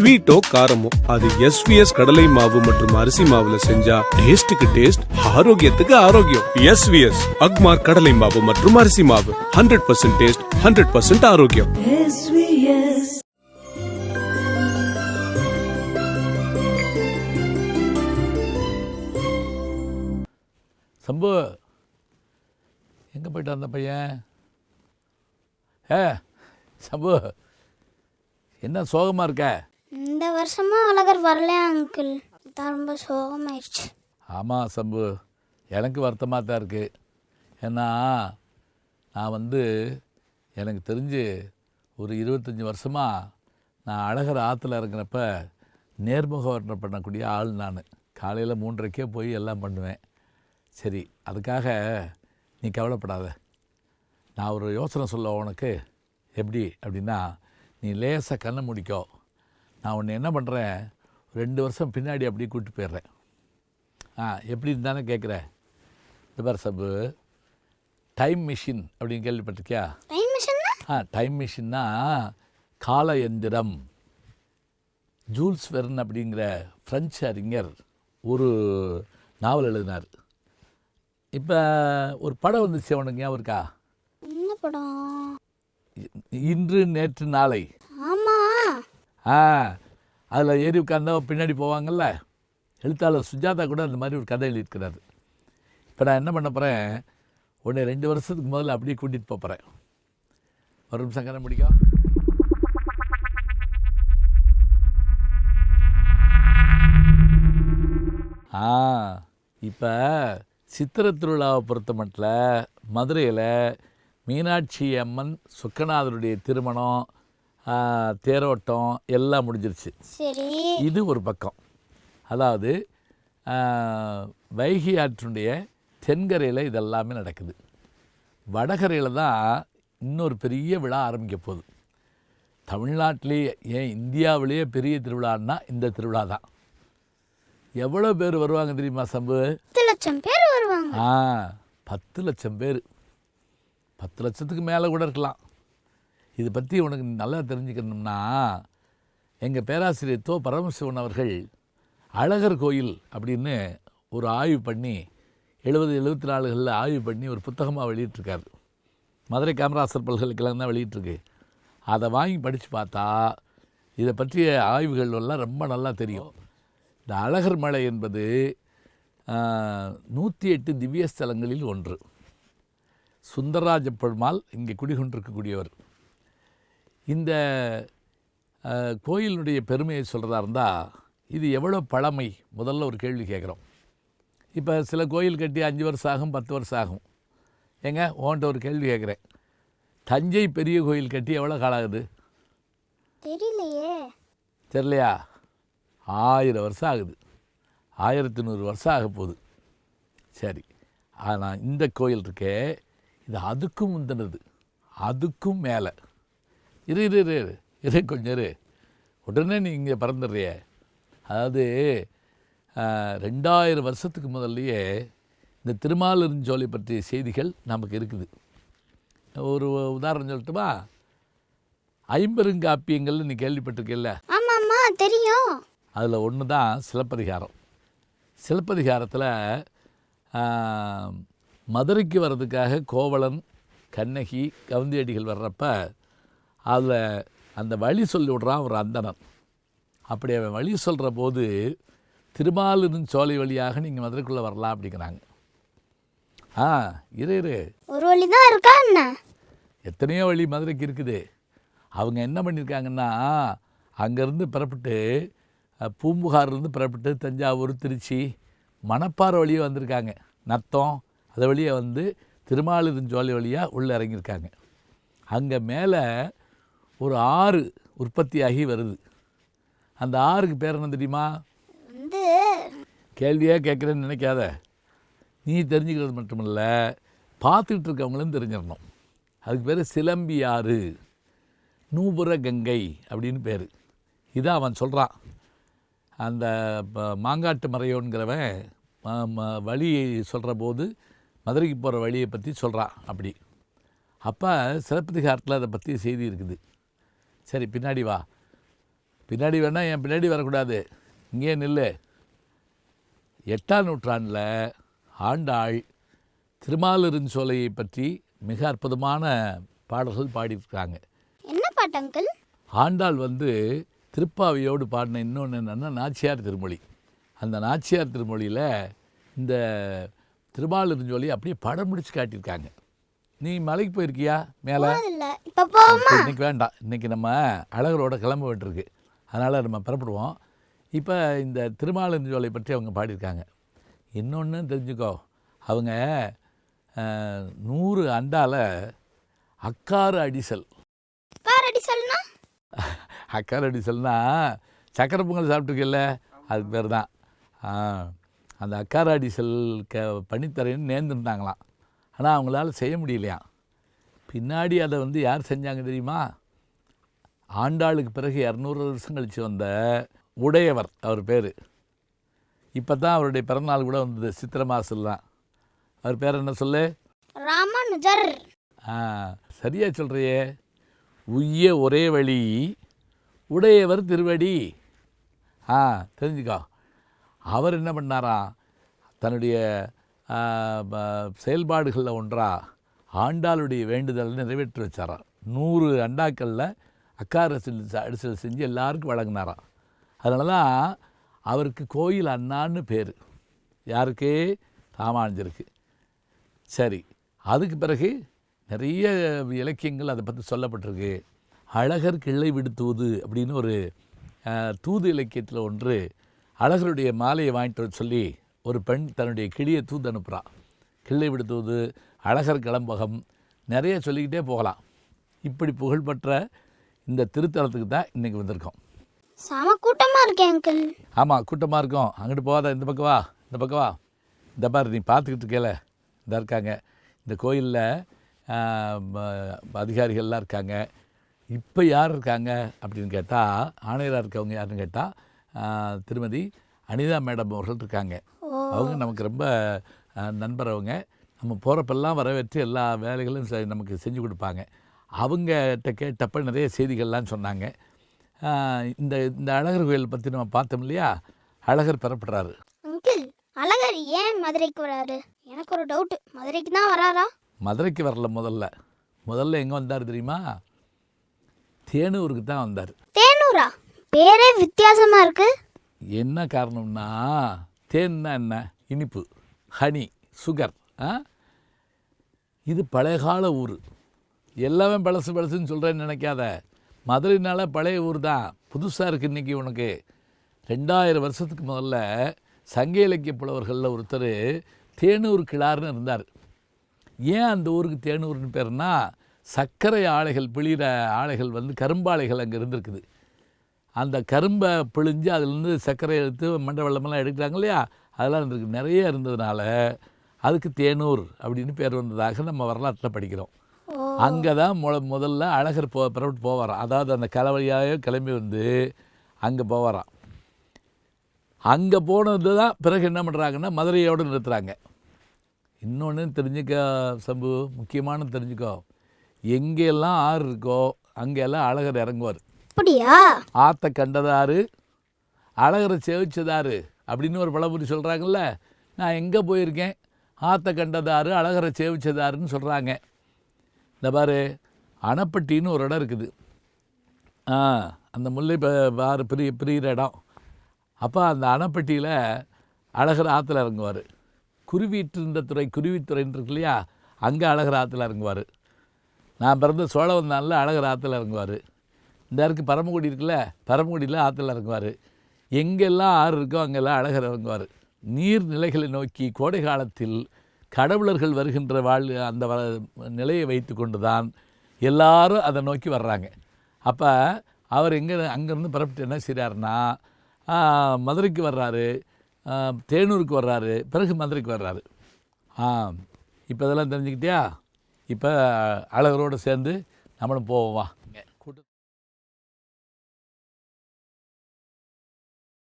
ஸ்வீட்டோ காரமோ அது எஸ்விஎஸ் கடலை மாவு மற்றும் அரிசி மாவுல செஞ்சா டேஸ்டுக்கு டேஸ்ட் ஆரோக்கியத்துக்கு ஆரோக்கியம். எஸ்விஎஸ் அக்மார் கடலை மாவு மற்றும் அரிசி மாவு. Hundred percent taste hundred percent ஆரோக்கியம். SVS. சம்பு எங்கே போயிட்டு அந்த பையன்? ஏ சம்பு என்ன சோகமாக இருக்க? இந்த வருஷமும் அழகர் வரலையா அங்கிள் தான் ரொம்ப சோகமாயிடுச்சு. ஆமாம் சம்பு. எனக்கு வருத்தமாக தான் இருக்குது ஏன்னா நான் வந்து எனக்கு தெரிஞ்சு ஒரு இருபத்தஞ்சி வருஷமாக நான் அழகர் ஆற்றுல இறங்குறப்ப நேர்முக வர்ணம் பண்ணக்கூடிய ஆள் நான். காலையில் மூன்றரைக்கே போய் எல்லாம் பண்ணுவேன். சரி அதுக்காக நீ கவலைப்படாத. நான் ஒரு யோசனை சொல்ல உனக்கு. எப்படி? அப்படின்னா நீ லேசாக கண்ணை முடிக்கோ. நான் உன்னை என்ன பண்ணுறேன் ரெண்டு வருஷம் பின்னாடி அப்படியே கூட்டி போயிடுறேன். ஆ எப்படி இருந்தானே கேட்குற. இந்த பார் சப்பு டைம் மிஷின் அப்படின்னு கேள்விப்பட்டிருக்கியா? ஆ டைம் மிஷின்னா கால எந்திரம். ஜூல்ஸ் வெர்ன் அப்படிங்கிற ஃப்ரெஞ்சு அறிஞர் ஒரு நாவல் எழுதினார். இப்போ ஒரு படம் வந்துச்சு உனக்கு ஞாபகம் இருக்கா? என்ன படம்? இன்று நேற்று நாளை. ஆ அதில் ஏறி உட்காந்தா பின்னாடி போவாங்கள்ல எழுத்தாளர் சுஜாதா கூட அந்த மாதிரி ஒரு கதை எழுதியிருக்கிறாரு. இப்போ நான் என்ன பண்ண போகிறேன் உன்னை ரெண்டு வருஷத்துக்கு முதல்ல அப்படியே கூட்டிகிட்டு போகிறேன் ஒரு நிமிஷம் கண்ண முடிக்கும் ஆ இப்போ சித்திரை திருவிழாவை பொறுத்த மட்டும் மதுரையில் மீனாட்சி அம்மன் சுக்கநாதருடைய திருமணம் தேரோட்டம் எல்லாம் முடிஞ்சிருச்சு. சரி. இது ஒரு பக்கம். அதாவது வைகை ஆற்றினுடைய தென்கரையில் இதெல்லாமே நடக்குது. வடகரையில் தான் இன்னொரு பெரிய விழா ஆரம்பிக்க போகுது. தமிழ்நாட்டிலேயே ஏன் இந்தியாவிலேயே பெரிய திருவிழான்னா இந்த திருவிழா தான். எவ்வளோ பேர் வருவாங்க தெரியுமா சம்பு? பத்து லட்சம் பேர் வருவாங்க. ஆ பத்து லட்சம் பேர். பத்து லட்சத்துக்கு மேலே கூட இருக்கலாம். இது பற்றி உனக்கு நல்லா தெரிஞ்சுக்கணும்னா எங்கள் பேராசிரியர் தோ பரமசிவன் அவர்கள் அழகர் கோயில் அப்படின்னு ஒரு ஆய்வு பண்ணி எழுபது எழுபத்தி நாலுகளில் ஆய்வு பண்ணி ஒரு புத்தகமாக வெளியிட்டிருக்காரு. மதுரை காமராசர் பல்கலைக்கழகம் தான் வெளியிட்டிருக்கு. அதை வாங்கி படித்து பார்த்தா இதை பற்றிய ஆய்வுகள் எல்லாம் ரொம்ப நல்லா தெரியும். இந்த அழகர் மலை என்பது நூற்றி எட்டு திவ்ய ஸ்தலங்களில் ஒன்று. சுந்தரராஜ பெருமாள் இங்கே குடிகொண்டிருக்கக்கூடியவர். இந்த கோயிலினுடைய பெருமையை சொல்கிறதா இருந்தால் இது எவ்வளோ பழமை? முதல்ல ஒரு கேள்வி கேட்குறோம். இப்போ சில கோயில் கட்டி அஞ்சு வருஷம் ஆகும் பத்து வருஷம் ஆகும். ஏங்க உன்கிட்ட ஒரு கேள்வி கேட்குறேன். தஞ்சை பெரிய கோயில் கட்டி எவ்வளோ காலம் ஆகுது? தெரியலையே. தெரியலையா? ஆயிரம் வருஷம் ஆகுது. ஆயிரத்தி நூறு வருஷம் ஆக போகுது. சரி. ஆனால் இந்த கோயில் இருக்கே இது அதுக்கும் முந்தினது. அதுக்கும் மேலே. இரு இரு இரு இரு. இரு கொஞ்சம் இரு. உடனே நீ இங்கே பறந்துடுறிய. அதாவது ரெண்டாயிரம் வருஷத்துக்கு முதல்லயே இந்த திருமாலிருஞ்சோலை பற்றிய செய்திகள் நமக்கு இருக்குது. ஒரு உதாரணம் சொல்லட்டுமா? ஐம்பெருங்காப்பியங்கள்னு நீ கேள்விப்பட்டிருக்கல ஆமாம்மா தெரியும். அதில் ஒன்று தான் சிலப்பதிகாரம். சிலப்பதிகாரத்தில் மதுரைக்கு வர்றதுக்காக கோவலன் கண்ணகி கவுந்தியடிகள் வர்றப்ப அதில் அந்த வழி சொல்லி விடுறான் ஒரு அந்தணன். அப்படி அவன் வழி சொல்கிற போது திருமாலிருஞ்சோலை வழியாக நீங்கள் மதுரைக்குள்ளே வரலாம் அப்படிங்கிறாங்க. ஆ இரு இரு. ஒரு வழி தான் இருக்கா என்ன? எத்தனையோ வழி மதுரைக்கு இருக்குது. அவங்க என்ன பண்ணியிருக்காங்கன்னா அங்கேருந்து புறப்பட்டு பூம்புகார்லேருந்து புறப்பட்டு தஞ்சாவூர் திருச்சி மணப்பாறை வழியே வந்திருக்காங்க. நத்தம் அது வழியே வந்து திருமாலிருஞ்சோலை வழியாக உள்ளே இறங்கியிருக்காங்க. அங்கே மேலே ஒரு ஆறு உற்பத்தியாகி வருது. அந்த ஆறுக்கு பேர் என்ன தெரியுமா? கேள்வியாக கேட்குறேன்னு நினைக்காத. நீ தெரிஞ்சுக்கிறது மட்டுமில்ல பார்த்துக்கிட்டு இருக்கவங்களும் தெரிஞ்சிடணும். அதுக்கு பேர் சிலம்பி ஆறு நூபுர கங்கை அப்படின்னு பேர். இதான் அவன் சொல்கிறான் அந்த மாங்காட்டு மறையோன்கிறவன் வழியை சொல்கிற போது மதுரைக்கு போகிற வழியை பற்றி சொல்கிறான் அப்படி. அப்போ சிலப்பதிகாரத்தில் அதை பற்றி செய்தி இருக்குது. சரி பின்னாடி வா. பின்னாடி வேணால் என் பின்னாடி வரக்கூடாது. இங்கேயே நில்லு. எட்டாம் நூற்றாண்டில் ஆண்டாள் திருமாலிருஞ்சோலையை பற்றி மிக அற்புதமான பாடல்கள் பாடியிருக்காங்க. என்ன பாட்டு அங்கிள்? ஆண்டாள் வந்து திருப்பாவையோடு பாடின இன்னொன்று என்னென்னா நாச்சியார் திருமொழி. அந்த நாச்சியார் திருமொழியில் இந்த திருமாலிருஞ்சோலி அப்படியே படம் முடிச்சு காட்டியிருக்காங்க. நீ மலைக்கு போயிருக்கியா? மேலே? இப்ப போவோமா? இன்னைக்கு வேண்டாம். இன்னைக்கு நம்ம அழகரோட கிளம்ப வேண்டியிருக்கு. அதனால் நம்ம புறப்படுவோம். இப்போ இந்த திருமாலிருஞ்சோலை பற்றி அவங்க பாடியிருக்காங்க. இன்னொன்று தெரிஞ்சுக்கோ. அவங்க நூறு அண்டால அக்காறு அடிசல். கார் அடி சொல்லுனா அக்காறு அடிசல்னா சக்கரை பொங்கல் சாப்பிட்ருக்கல அதுக்கு பேர் தான். அந்த அக்காறு அடிசல் க பண்ணித்தரேன்னு நேர்ந்துருந்தாங்களாம் ஆனால் அவங்களால செய்ய முடியலையாம். பின்னாடி அதை வந்து யார் செஞ்சாங்க தெரியுமா? ஆண்டாளுக்கு பிறகு இரநூறு வருஷம் கழித்து வந்த உடையவர் அவர் பேர். இப்போ தான் அவருடைய பிறந்தநாள் கூட வந்தது சித்திரை தான் அவர் பேர் என்ன சொல்லு? ராமானுஜர். ஆ சரியா சொல்கிறியே உய்ய ஒரே வழி உடையவர் திருவடி. ஆ தெரிஞ்சுக்கோ. அவர் என்ன பண்ணாராம்? தன்னுடைய செயல்பாடுகளில் ஒன்றா ஆண்டாளுடைய வேண்டுதலை நிறைவேற்றி வச்சாராம் நூறு அண்டாக்களில் அக்கார அடிசல் செஞ்சு எல்லாருக்கும் வழங்கினாராம் அதனால தான் அவருக்கு கோயில் அண்ணான்னு பேர். யாருக்கு? ராமானுஜருக்கு. சரி அதுக்கு பிறகு நிறைய இலக்கியங்கள் அதை பற்றி சொல்லப்பட்டிருக்கு. அழகர் கிள்ளை விடுத்துவது அப்படின்னு ஒரு தூது இலக்கியத்தில் ஒன்று அழகருடைய மாலையை வாங்கிட்டு வர சொல்லி ஒரு பெண் தன்னுடைய கிளியை தூது அனுப்புகிறான் கிள்ளை விடுத்துவது அழகர் கிளம்பகம் நிறைய சொல்லிக்கிட்டே போகலாம். இப்படி புகழ்பெற்ற இந்த திருத்தலத்துக்கு தான் இன்றைக்கி வந்திருக்கோம். செம கூட்டமா இருக்கேன் அங்கிள் ஆமாம் கூட்டமாக இருக்கும். அங்கிட்டு போகாத இந்த பக்கம் வா இந்த பக்கம் வா. இந்த பாரு நீ பார்த்துக்கிட்டு இருக்கேல இந்த இருக்காங்க. இந்த கோயிலில் அதிகாரிகள்லாம் இருக்காங்க. இப்போ யார் இருக்காங்க அப்படின்னு கேட்டால் ஆணையராக இருக்கவங்க யாருன்னு கேட்டால் திருமதி அனிதா மேடம் அவர்கள் இருக்காங்க. அவங்க நமக்கு ரொம்ப நண்பர் அவங்க. நம்ம போகிறப்பெல்லாம் வரவேற்று எல்லா வேலைகளும் நமக்கு செஞ்சு கொடுப்பாங்க. அவங்ககிட்ட கேட்டப்ப நிறைய செய்திகள்லாம் சொன்னாங்க. இந்த இந்த அழகர் கோயில் பற்றி நம்ம பார்த்தோம் இல்லையா? அழகர் பெறப்படுறாரு. அங்கிள் அழகர் ஏன் மதுரைக்கு வராரு? எனக்கு ஒரு டவுட் மதுரைக்கு தான் வராரா? மதுரைக்கு வரல முதல்ல. முதல்ல எங்கே வந்தார் தெரியுமா? தேனூருக்கு தான் வந்தார். தேனூரா? பேரே வித்தியாசமா இருக்கு. என்ன காரணம்னா தேன்னா என்ன? இனிப்பு ஹனி சுகர். இது பழைய கால ஊர். எல்லாமே பழசு பழசுன்னு சொல்கிறேன்னு நினைக்காத. மதுரைனால பழைய ஊர் தான் புதுசாக இருக்குது இன்றைக்கி உனக்கு. ரெண்டாயிரம் வருஷத்துக்கு முதல்ல சங்க இலக்கிய புலவர்களில் ஒருத்தர் தேனூர் கிளார்னு இருந்தார். ஏன் அந்த ஊருக்கு தேனூர்னு பேர்னா சர்க்கரை ஆலைகள் பிழிகிற ஆலைகள் வந்து கரும்பாலைகள் அங்கே இருந்திருக்குது. அந்த கரும்பை பிழிஞ்சு அதுலேருந்து சர்க்கரை எடுத்து மண்டை வெள்ளமெல்லாம் எடுக்கிறாங்க இல்லையா? அதெல்லாம் இருந்திருக்கு. நிறைய இருந்ததுனால அதுக்கு தேனூர் அப்படின்னு பேர் வந்ததாக நம்ம வரலாற்றில் படிக்கிறோம். அங்கே தான் முத முதல்ல அழகர் போ புறப்பட்டு போவாராம். அதாவது அந்த கலவழியாக கிளம்பி வந்து அங்கே போவாராம். அங்கே போனது தான் பிறகு என்ன பண்ணுறாங்கன்னா மதுரையோடு நிறுத்துகிறாங்க இன்னொன்று தெரிஞ்சுக்க சம்பு முக்கியமான தெரிஞ்சுக்கோ. எங்கெல்லாம் ஆறு இருக்கோ அங்கெல்லாம் அழகர் இறங்குவார். அப்படியா? ஆத்த கண்டதாரு அழகரை சேவிச்சதாரு அப்படின்னு ஒரு பழமொழி சொல்கிறாங்கல்ல நான் எங்கே போயிருக்கேன்? ஆத்த கண்டதாறு அழகரை சேவிச்சதாருன்னு சொல்கிறாங்க இந்த பாரு அணைப்பட்டின்னு ஒரு இடம் இருக்குது. ஆ அந்த முல்லை ப- பாரு பிரிய பிரிகிற இடம். அப்போ அந்த அணைப்பட்டியில் அழகர் ஆற்றுல இறங்குவார். குருவீற்றிருந்த துறை குருவித்துறைன்னு இருக்கு இல்லையா? அங்கே அழகர் ஆற்றுல இறங்குவார். நான் பிறந்த சோழவந்தானில் அழகர் ஆற்றுல இறங்குவார். இந்த இருக்கு பரமக்குடி இருக்குல்ல? பரமக்குடியில் ஆற்றுல இறங்குவார். எங்கெல்லாம் ஆறு இருக்கோ அங்கெல்லாம் அழகர் இறங்குவார். நீர்நிலைகளை நோக்கி கோடை காலத்தில் கடவுளர்கள் வருகின்ற வாழ் அந்த வ- நிலையை வைத்து கொண்டு தான் எல்லாரும் அதை நோக்கி வர்றாங்க. அப்போ அவர் எங்கே அங்கேருந்து புறப்பட்டு என்ன செய்கிறாருன்னா மதுரைக்கு வர்றாரு தேனூருக்கு வர்றாரு பிறகு மதுரைக்கு வர்றாரு. ஆ இப்போ இதெல்லாம் தெரிஞ்சுக்கிட்டியா? இப்போ அழகரோடு சேர்ந்து நம்மளும் போவோம் வா.